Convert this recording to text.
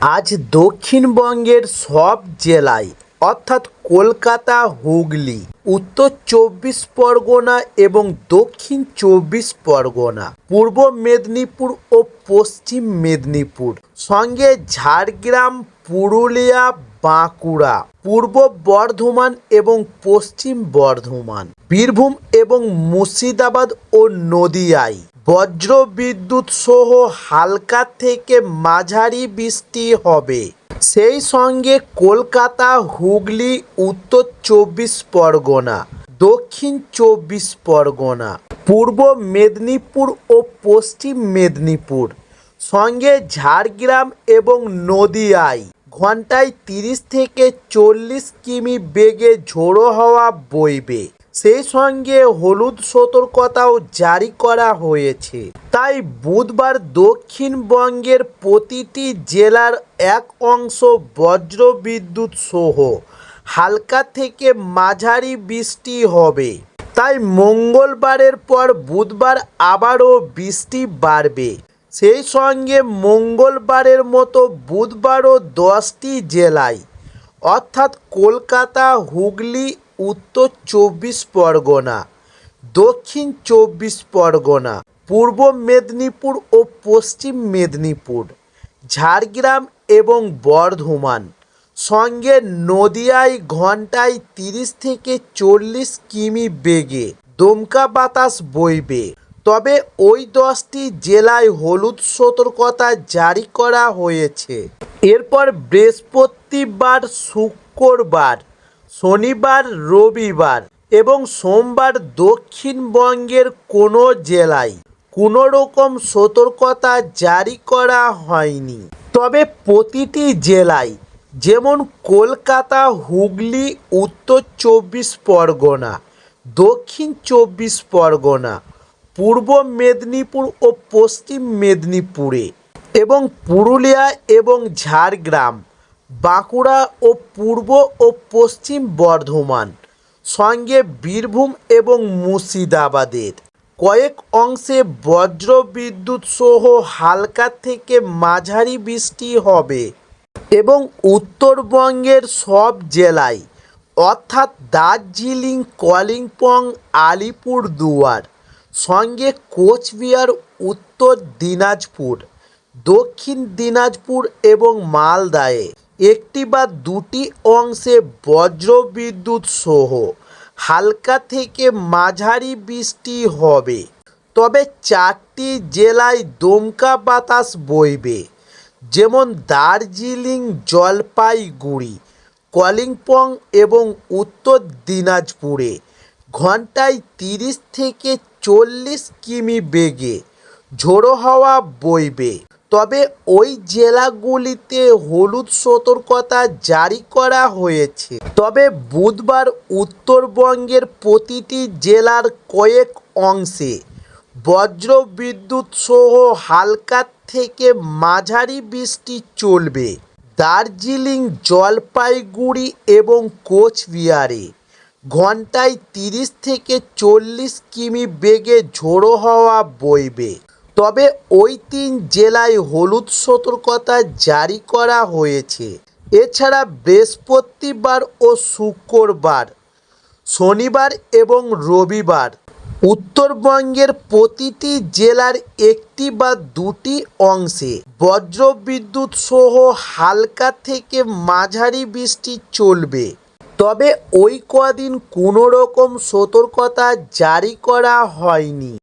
আজ দক্ষিণবঙ্গের সব জেলায়, অর্থাৎ কলকাতা, হুগলি, উত্তর চব্বিশ পরগনা এবং দক্ষিণ চব্বিশ পরগনা, পূর্ব মেদিনীপুর ও পশ্চিম মেদিনীপুর, সঙ্গে ঝাড়গ্রাম, পুরুলিয়া, বাঁকুড়া, পূর্ব বর্ধমান এবং পশ্চিম বর্ধমান, বীরভূম এবং মুর্শিদাবাদ ও নদিয়ায়। বজ্র বিদ্যুৎ সহ হালকা থেকে মাঝারি বৃষ্টি হবে। সেই সঙ্গে কলকাতা, হুগলি, উত্তর চব্বিশ পরগনা, দক্ষিণ চব্বিশ পরগনা, পূর্ব মেদিনীপুর ও পশ্চিম মেদিনীপুর, সঙ্গে ঝাড়গ্রাম এবং নদিয়ায় ঘন্টায় তিরিশ থেকে চল্লিশ কিমি বেগে ঝোড়ো হওয়া বইবে। সেই সঙ্গে হলুদ সতর্কতাও জারি করা হয়েছে। তাই বুধবার দক্ষিণবঙ্গের প্রতিটি জেলার এক অংশ বজ্র বিদ্যুৎ সহ হালকা থেকে মাঝারি বৃষ্টি হবে। তাই মঙ্গলবারের পর বুধবার আবারও বৃষ্টি বাড়বে। সেই সঙ্গে মঙ্গলবারের মতো বুধবারও দশটি জেলায়, অর্থাৎ কলকাতা, হুগলি উত্তর চব্বিশ পরগনা, দক্ষিণ চব্বিশ পরগনা, পূর্ব মেদিনীপুর ও পশ্চিম মেদিনীপুর, ঝাড়গ্রাম এবং বর্ধমান। সঙ্গে নদিয়ায় ঘন্টায় তিরিশ থেকে চল্লিশ কিমি বেগে দমকা বাতাস বইবে। তবে ওই দশটি জেলায় হলুদ সতর্কতা জারি করা হয়েছে। এরপর বৃহস্পতিবার, শুক্রবার শনিবার, রবিবার এবং সোমবার দক্ষিণবঙ্গের কোনো জেলায় কোনো রকম সতর্কতা জারি করা হয়নি। তবে প্রতিটি জেলায় যেমন কলকাতা, হুগলি, উত্তর চব্বিশ পরগনা, দক্ষিণ চব্বিশ পরগনা, পূর্ব মেদিনীপুর ও পশ্চিম মেদিনীপুরে এবং পুরুলিয়া এবং ঝাড়গ্রাম বাঁকুড়া ও পূর্ব ও পশ্চিম বর্ধমান, সঙ্গে বীরভূম এবং মুর্শিদাবাদের। কয়েক অংশে বজ্র বিদ্যুৎ সহ হালকা থেকে মাঝারি বৃষ্টি হবে এবং উত্তরবঙ্গের সব জেলায়, অর্থাৎ দার্জিলিং, কালিম্পং আলিপুরদুয়ার সঙ্গে কোচবিহার, উত্তর দিনাজপুর, দক্ষিণ দিনাজপুর এবং মালদায়ে। একটি বা দুটি অংশে বজ্র বিদ্যুৎ সহ, হালকা থেকে মাঝারি বৃষ্টি হবে। তবে চারটি জেলায় দমকা বাতাস বইবে, যেমন দার্জিলিং, জলপাইগুড়ি, কলিম্পং এবং উত্তর দিনাজপুরে। ঘন্টায় তিরিশ থেকে চল্লিশ কিমি বেগে ঝোড়ো হাওয়া বইবে। তবে ওই জেলাগুলিতে হলুদ সতর্কতা জারি করা হয়েছে। তবে বুধবার উত্তরবঙ্গের প্রতিটি জেলার কয়েক অংশে বজ্র বিদ্যুৎ সহ হালকা থেকে মাঝারি বৃষ্টি চলবে। দার্জিলিং, জলপাইগুড়ি এবং কোচবিহারে ঘন্টায় তিরিশ থেকে চল্লিশ কিমি বেগে ঝোড়ো হাওয়া বইবে। তবে ওই তিন জেলায় হলুদ সতর্কতা জারি করা হয়েছে। এছাড়া বৃহস্পতিবার ও শুক্রবার, শনিবার এবং রবিবার উত্তরবঙ্গের প্রতিটি জেলার একটি বা দুটি অংশে বজ্র বিদ্যুৎ সহ হালকা থেকে মাঝারি বৃষ্টি চলবে। তবে ওই কদিন কোনো রকম সতর্কতা জারি করা হয়নি।